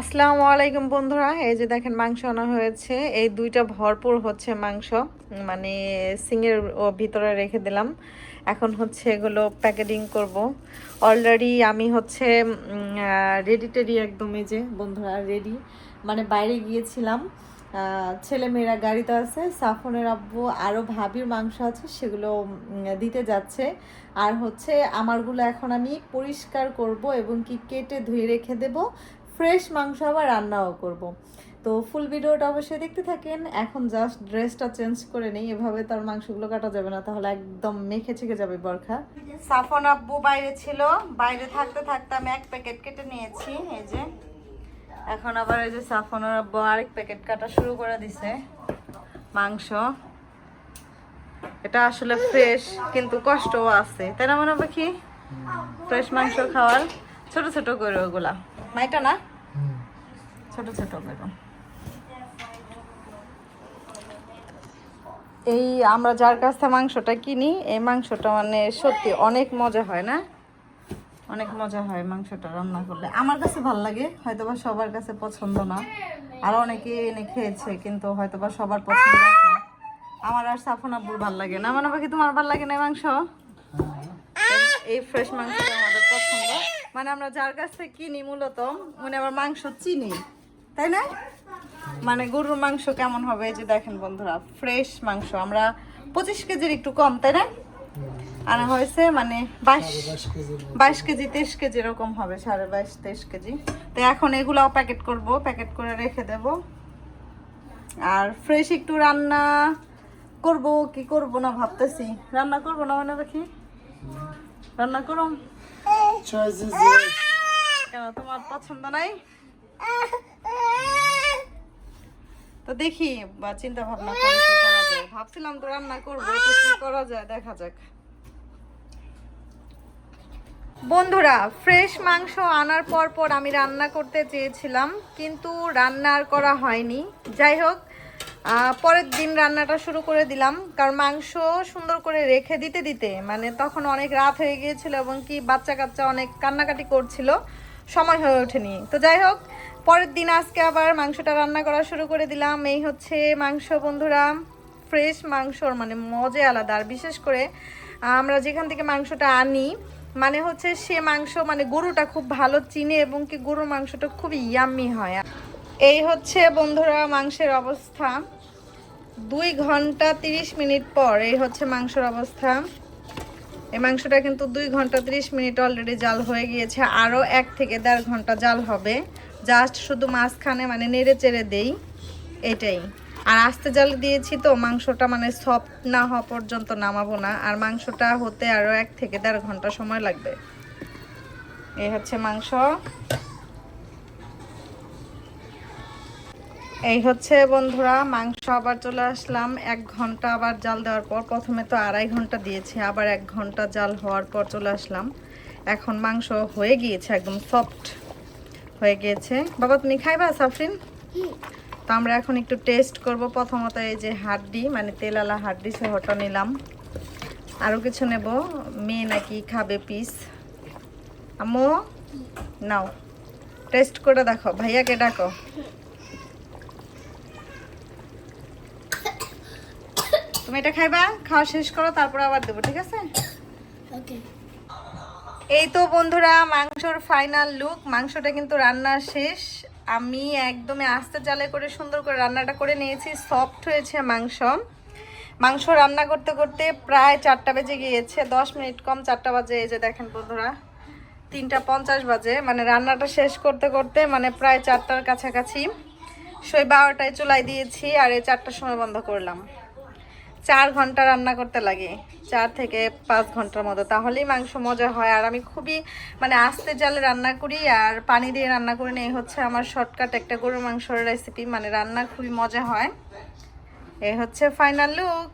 আসসালামু আলাইকুম বন্ধুরা, এই যে দেখেন মাংস আনা হয়েছে। এই দুইটা ভরপুর হচ্ছে মাংস মানে সিঙের ও ভিতরে রেখে দিলাম। এখন হচ্ছে এগুলো প্যাকেটিং করব। অলরেডি আমি হচ্ছে রেডি টেডি একদম এই যে, বন্ধুরা রেডি মানে বাইরে গিয়েছিলাম ছেলেমেয়েরা গাড়িতে আছে, সাফনের আব্বু আরও ভাবির মাংস আছে, সেগুলো দিতে যাচ্ছে। আর হচ্ছে, আমারগুলো এখন আমি পরিষ্কার করব এবং কি কেটে ধুয়ে রেখে দেব ফ্রেশ মাংস আবার রান্নাও করব। তো ফুল ভিডিওটা অবশ্যই দেখতে থাকেন। এখন জাস্ট ড্রেসটা চেঞ্জ করে নেই। এভাবে তার মাংসগুলো কাটা যাবে না। তাহলে একদম মেখে চেখে যাবে বরখা। সাফন আব্বু বাইরে ছিল। বাইরে থাকতে থাকতে আমি এক প্যাকেট কেটে নিয়েছি। এই যে। এখন আবার এই যে সাফনের আব্বু আরেক প্যাকেট কাটা শুরু করে দিছে। মাংস। এটা আসলে ফ্রেশ কিন্তু কষ্টও আছে। তাই না মনে হবে কি ফ্রেশ মাংস খাওয়ার। ছোট ছোট করে ওগুলা। মাইটা না? ছোট ছোট করে। এই আমরা যার কাছ থেকে মাংসটা কিনি এই মাংসটা মানে সত্যি অনেক মজা হয় না? অনেক মজা হয় মাংসটা রান্না করলে। আমার কাছে ভালো লাগে হয়তোবা সবার কাছে পছন্দ না। আর অনেকে এনে খেয়েছে কিন্তু হয়তোবা সবার পছন্দ না। আমার আর সাফন আব্বুর ভালো লাগে না। মানে বাকি তোমার ভালো লাগে না এই মাংস? এই ফ্রেশ মাংসটা আমাদের মানে আমরা যার কাছ থেকে কিনি মূলত মানে আবার মাংস চিনি তাই না? মানে গরুর মাংস কেমন হবে? এই যে দেখেন বন্ধুরা ফ্রেশ মাংস আমরা পঁচিশ কেজির একটু কম তাই না? আনা হয়েছে মানে বাইশ বাইশ কেজি তেইশ কেজি এরকম হবে সাড়ে বাইশ তেইশ কেজি। তো এখন এগুলাও প্যাকেট করব প্যাকেট করে রেখে দেব। আর ফ্রেশ একটু রান্না করব কি করব না ভাবতেছি। রান্না করব না মানে দেখি? রান্না করো কেন, তোমার পছন্দ নাই? তো দেখি, বা চিন্তা ভাবনা করে কি করা যায়। ভাবছিলাম তো রান্না করব, তো কি করা যায়? দেখা যাক। বন্ধুরা, ফ্রেশ মাংস আনার পর পর আমি রান্না করতে চেয়েছিলাম, কিন্তু রান্না আর করা হয়নি। যাই হোক পরের দিন রান্নাটা শুরু করে দিলাম, কারণ মাংস সুন্দর করে রেখে দিতে দিতে মানে তখন অনেক রাত হয়ে গিয়েছিল এবং কি বাচ্চা কাচ্চা অনেক কান্নাকাটি করছিল, সময় হয়ে ওঠেনি। তো যাই হোক, পরের দিন আজকে আবার মাংসটা রান্না করা শুরু করে দিলাম। এই হচ্ছে মাংস, বন্ধুরা, ফ্রেশ মাংসর মানে মজা আলাদা। আর বিশেষ করে আমরা যেখান থেকে মাংসটা আনি মানে হচ্ছে সে মাংস মানে গরুটা খুব ভালো চিনে এবং কি গরুর মাংসটা খুব ইয়াম্মি হয়। এই হচ্ছে বন্ধুরা মাংসের অবস্থা। দুই ঘণ্টা তিরিশ মিনিট পর এই হচ্ছে মাংসের অবস্থা। এই মাংসটা কিন্তু দুই ঘণ্টা তিরিশ মিনিট অলরেডি জাল হয়ে গিয়েছে। আরও এক থেকে দেড় ঘণ্টা জাল হবে। জাস্ট শুধু মাঝখানে মানে নেড়ে চেড়ে দেই। এটাই। আর আস্তে জাল দিয়েছি তো, মাংসটা মানে সফট না হওয়া পর্যন্ত নামাবো না। আর মাংসটা হতে আরও এক থেকে দেড় ঘণ্টা সময় লাগবে। এই হচ্ছে মাংস। এই হচ্ছে বন্ধুরা মাংস আবার চলে আসলাম। এক ঘণ্টা আবার জাল দেওয়ার পর প্রথমে তো আড়াই ঘণ্টা দিয়েছি আবার এক ঘণ্টা জাল হওয়ার পর চলে আসলাম। এখন মাংস হয়ে গিয়েছে একদম সফট হয়ে গিয়েছে। বাবা তুমি খাইবা সাফরিন? তো আমরা এখন একটু টেস্ট করব। প্রথমত এই যে হাড্ডি মানে তেলালা হাড্ডি সহটা নিলাম। আরও কিছু নেব। মেয়ে নাকি খাবে পিস আম্মু নাও। টেস্ট করে দেখো ভাইয়াকে ডাকো। তুমি এটা খাইবা খাওয়া শেষ করো তারপর আবার দেবো ঠিক আছে? ওকে এই তো বন্ধুরা মাংসর ফাইনাল লুক মাংসটা কিন্তু রান্না শেষ। আমি একদমই আস্তে জালে করে সুন্দর করে রান্নাটা করে নিয়েছি সফট হয়েছে মাংস। মাংস রান্না করতে করতে প্রায় চারটা বেজে গিয়েছে দশ মিনিট কম চারটা বাজে এই যে দেখেন বন্ধুরা তিনটা পঞ্চাশ বাজে মানে রান্নাটা শেষ করতে করতে মানে প্রায় চারটার কাছাকাছি। সই বারোটায় চুলাই দিয়েছি আর এই চারটার সময় বন্ধ করলাম। চার ঘণ্টা রান্না করতে লাগে। চার থেকে পাঁচ ঘণ্টার মতো। তাহলেই মাংস মজা হয়। আর আমি খুবই মানে আস্তে জালে রান্না করি আর পানি দিয়ে রান্না করি না এই হচ্ছে আমার শর্টকাট একটা গরুর মাংসের রেসিপি মানে রান্না খুবই মজা হয়। এই হচ্ছে ফাইনাল লুক